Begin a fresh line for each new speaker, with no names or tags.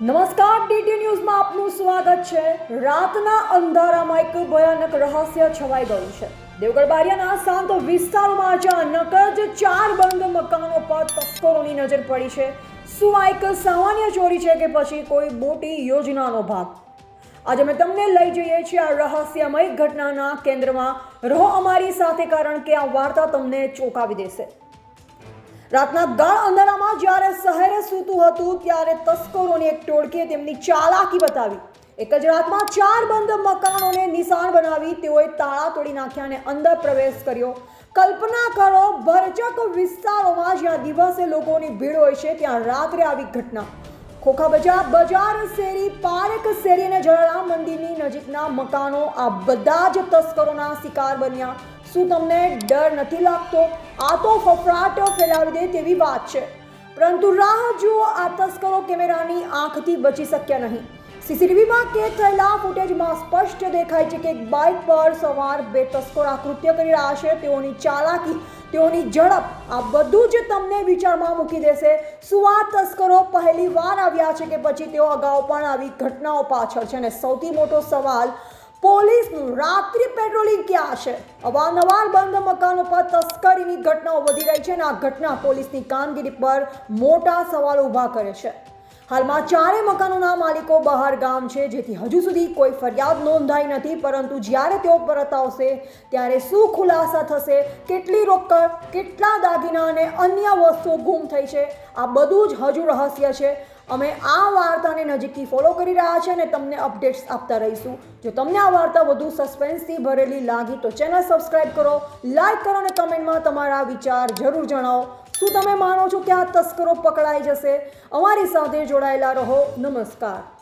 નમસ્કાર, ડીટી ન્યૂઝમાં આપનું સ્વાગત છે. રાતના અંધારામાં એક ભયાનક રહસ્ય છવાઈ ગયું છે. દેવગઢ બારિયાના શાંત વિસ્તારમાં અચાનક જ ચાર બંધ મકાનો પર તસ્કરોની નજર પડી છે. શું આ એક સામાન્ય ચોરી છે કે પછી કોઈ મોટી યોજનાનો ભાગ? આજે અમે તમને લઈ જઈએ છીએ આ રહસ્યમય ઘટનાના કેન્દ્રમાં. રહો અમારી સાથે કારણ કે આ વાર્તા તમને ચોંકાવી દેશે. રાતના દળ અંધારામાં જ્યારે શહેરે સૂતું હતું, ત્યારે તસ્કરોની એક ટોળકીએ તેમની ચાલાકી બતાવી. એક જ રાતમાં ચાર બંધ મકાનોને નિશાન બનાવી તેઓએ તાળા તોડી નાખ્યા અને અંદર પ્રવેશ કર્યો. કલ્પના કરો, ભરચક વિસ્તારોમાં જ્યાં દિવસે લોકોની ભીડ હોય છે, ત્યાં રાત્રે આવી ઘટના. ખોખા બજાર બજાર શેરી પારેક શેરી અને જલારામ મંદિરની નજીકના મકાનો આ બધા જ તસ્કરોના શિકાર બન્યા. શું તમને ડર નથી લાગતો? આ તો ફફડાટ ફેલાવી દે તેવી વાત છે. પરંતુ રાહ જુઓ, આ તસ્કરો કેમેરાની આંખથી બચી શક્યા નહીં. સીસીટીવીમાં કેદ થયેલા ફૂટેજમાં સ્પષ્ટ દેખાય છે કે એક બાઇક પર સવાર બે તસ્કરો આ કૃત્ય કરી રહ્યા છે. તેઓની ચાલાકી, તેઓની ઝડપ, આ બધું જ તમને વિચારમાં મૂકી દેશે. શું આ તસ્કરો પહેલી વાર આવ્યા છે કે પછી તેઓ અગાઉ પણ આવી ઘટનાઓ પાછળ છે? અને સૌથી મોટો સવાલ પોલીસનું રાત્રિ પેટ્રોલિંગ ક્યાં છે? અવારનવાર બંધ મકાનો પર તસ્કરીની ઘટનાઓ વધી રહી છે અને આ ઘટના પોલીસની કામગીરી પર મોટા સવાલો ઊભા કરે છે. હાલમાં ચારે મકાનોના માલિકો બહાર ગામ છે, જેથી હજુ સુધી કોઈ ફરિયાદ નોંધાઈ નથી, પરંતુ જ્યારે તેઓ પરત આવશે, ત્યારે શું ખુલાસા થશે, કેટલી રોકડ, કેટલા દાગીના અને અન્ય વસ્તુઓ ગુમ થઈ છે, આ બધું જ હજુ રહસ્ય છે. અમે આ વાર્તાને નજીકથી ફોલો કરી રહ્યા છે અને તમને અપડેટ્સ આપતા રહીશું. જો તમને આ વાર્તા વધુ સસ્પેન્સથી ભરેલી લાગી, તો ચેનલ સબસ્ક્રાઇબ કરો લાઈક કરો અને કમેન્ટમાં તમારા વિચાર જરૂર જણાવો. શું તમે માનો છો કે આ તસ્કરો પકડાઈ જશે? અમારી સાથે જોડાયેલા રહો. નમસ્કાર.